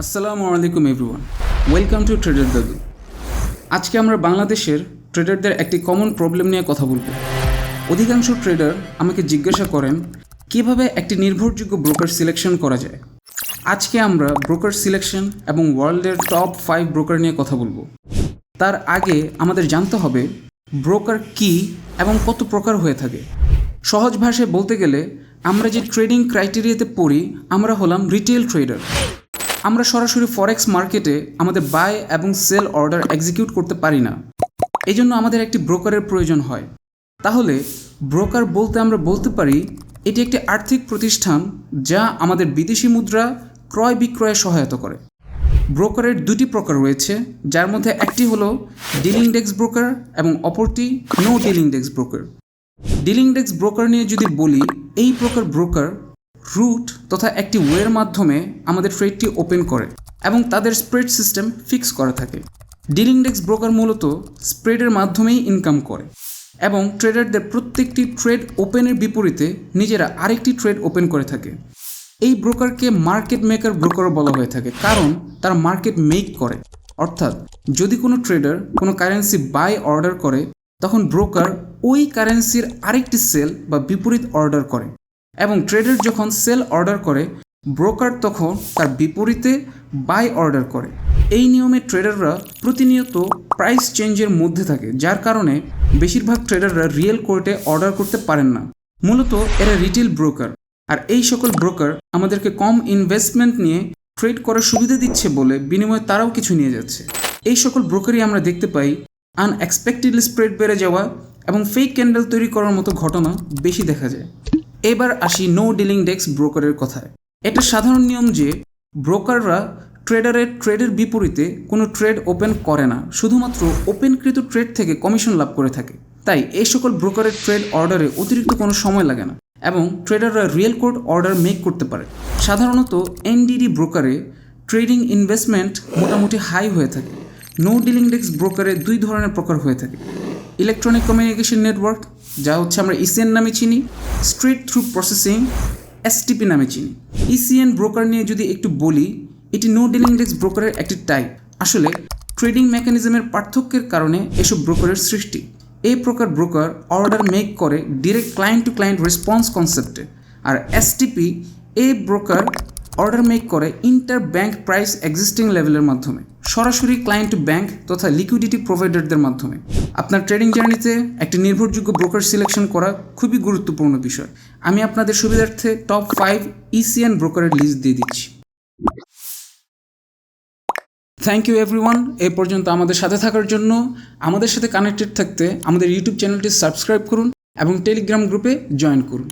আসসালামু আলাইকুম everyone welcome to tedder দাদু আজকে আমরা বাংলাদেশের ট্রেডারদের একটি কমন প্রবলেম নিয়ে কথা বলব। অধিকাংশ ট্রেডার আমাকে জিজ্ঞাসা করেন, কীভাবে একটি নির্ভরযোগ্য ব্রোকার সিলেকশন করা যায়? আজকে আমরা ব্রোকার সিলেকশন এবং ওয়ার্ল্ডের টপ ফাইভ ব্রোকার নিয়ে কথা বলব। তার আগে আমাদের জানতে হবে ব্রোকার কি এবং কত প্রকার হয়ে থাকে। সহজ ভাষায় বলতে গেলে, আমরা যে ট্রেডিং ক্রাইটেরিয়াতে পড়ি, আমরা হলাম রিটেল ট্রেডার আমরা সরাসরি ফরেক্স মার্কেটে আমাদের বাই এবং সেল অর্ডার এক্সিকিউট করতে পারি না। এই জন্য আমাদের একটি ব্রোকারের প্রয়োজন হয়। তাহলে ব্রোকার বলতে আমরা বলতে পারি, এটি একটি আর্থিক প্রতিষ্ঠান যা আমাদের বিদেশি মুদ্রা ক্রয় বিক্রয়ে সহায়তা করে। ব্রোকারের দুটি প্রকার রয়েছে, যার মধ্যে একটি হলো ডিলিং ডেস্ক ব্রোকার এবং অপরটি no dealing desk broker dealing desk broker নিয়ে যদি বলি, এই প্রকার ব্রোকার রুট তথা একটি ওয়ের মাধ্যমে আমাদের ট্রেডটি ওপেন করে এবং তাদের স্প্রেড সিস্টেম ফিক্স করা থাকে। ডিলিং ডেস্ক ব্রোকার মূলত স্প্রেডের মাধ্যমেই ইনকাম করে এবং ট্রেডারদের প্রত্যেকটি ট্রেড ওপেনের বিপরীতে নিজেরা আরেকটি ট্রেড ওপেন করে থাকে। এই ব্রোকারকে মার্কেট মেকার ব্রোকারও বলা হয়ে থাকে, কারণ তারা মার্কেট মেক করে। অর্থাৎ যদি কোনো ট্রেডার কোনো কারেন্সি বাই অর্ডার করে, তখন ব্রোকার ওই কারেন্সির আরেকটি সেল বা বিপরীত অর্ডার করে এবং ট্রেডার যখন সেল অর্ডার করে, ব্রোকার তখন তার বিপরীতে বাই অর্ডার করে। এই নিয়মে ট্রেডাররা প্রতিনিয়ত প্রাইস চেঞ্জের মধ্যে থাকে, যার কারণে বেশিরভাগ ট্রেডাররা রিয়েল কোর্টে অর্ডার করতে পারেন না। মূলত এরা রিটেল ব্রোকার, আর এই সকল ব্রোকার আমাদেরকে কম ইনভেস্টমেন্ট নিয়ে ট্রেড করার সুবিধা দিচ্ছে বলে বিনিময়ে তারাও কিছু নিয়ে যাচ্ছে। এই সকল ব্রোকারই আমরা দেখতে পাই, আনএক্সপেক্টেডলি স্প্রেড বেড়ে যাওয়া এবং ফেক ক্যান্ডেল তৈরি করার মতো ঘটনা বেশি দেখা যায়। এবার আসি নো ডিলিং ডেস্ক ব্রোকারের কথায়। এটা সাধারণ নিয়ম যে ব্রোকাররা ট্রেডারের ট্রেডের বিপরীতে কোনো ট্রেড ওপেন করে না, শুধুমাত্র ওপেনকৃত ট্রেড থেকে কমিশন লাভ করে থাকে। তাই এই সকল ব্রোকারের ট্রেড অর্ডারে অতিরিক্ত কোনো সময় লাগে না এবং ট্রেডাররা রিয়েল কোড অর্ডার মেক করতে পারে। সাধারণত এনডিডি ব্রোকারে ট্রেডিং ইনভেস্টমেন্ট মোটামুটি হাই হয়ে থাকে। নো ডিলিং ডেস্ক ব্রোকারে দুই ধরনের প্রকার হয়ে থাকে। ইলেকট্রনিক কমিউনিকেশন নেটওয়ার্ক যা হচ্ছে আমরা ইসিএন নামে চিনি স্ট্রিট থ্রু প্রসেসিং এসটিপি নামে চিনি। ইসিএন ব্রোকার নিয়ে যদি একটু বলি, এটি নো ডিলিং ডেস্ক ব্রোকারের একটি টাইপ আসলে ট্রেডিং মেকানিজমের পার্থক্যের কারণে এসব ব্রোকারের সৃষ্টি। এই প্রকার ব্রোকার অর্ডার মেক করে direct client to client response কনসেপ্টে আর এসটিপি এই ব্রোকার অর্ডার মেক করে ইন্টার ব্যাংক প্রাইস এক্সিস্টিং লেভেলের মাধ্যমে। সরাসরি ক্লায়েন্ট ব্যাংক তথা লিকুইডিটি প্রোভাইডারদের মাধ্যমে। আপনার ট্রেডিং জার্নিতে একটি নির্ভরযোগ্য ব্রোকার সিলেকশন করা খুবই গুরুত্বপূর্ণ বিষয়। আমি আপনাদের সুবিধার্থে টপ ফাইভ ইসিএন ব্রোকারের লিস্ট দিয়ে দিচ্ছি। থ্যাংক ইউ এভরিওয়ান এ পর্যন্ত আমাদের সাথে থাকার জন্য আমাদের সাথে কানেক্টেড থাকতে আমাদের ইউটিউব চ্যানেলটি সাবস্ক্রাইব করুন এবং টেলিগ্রাম গ্রুপে জয়েন করুন।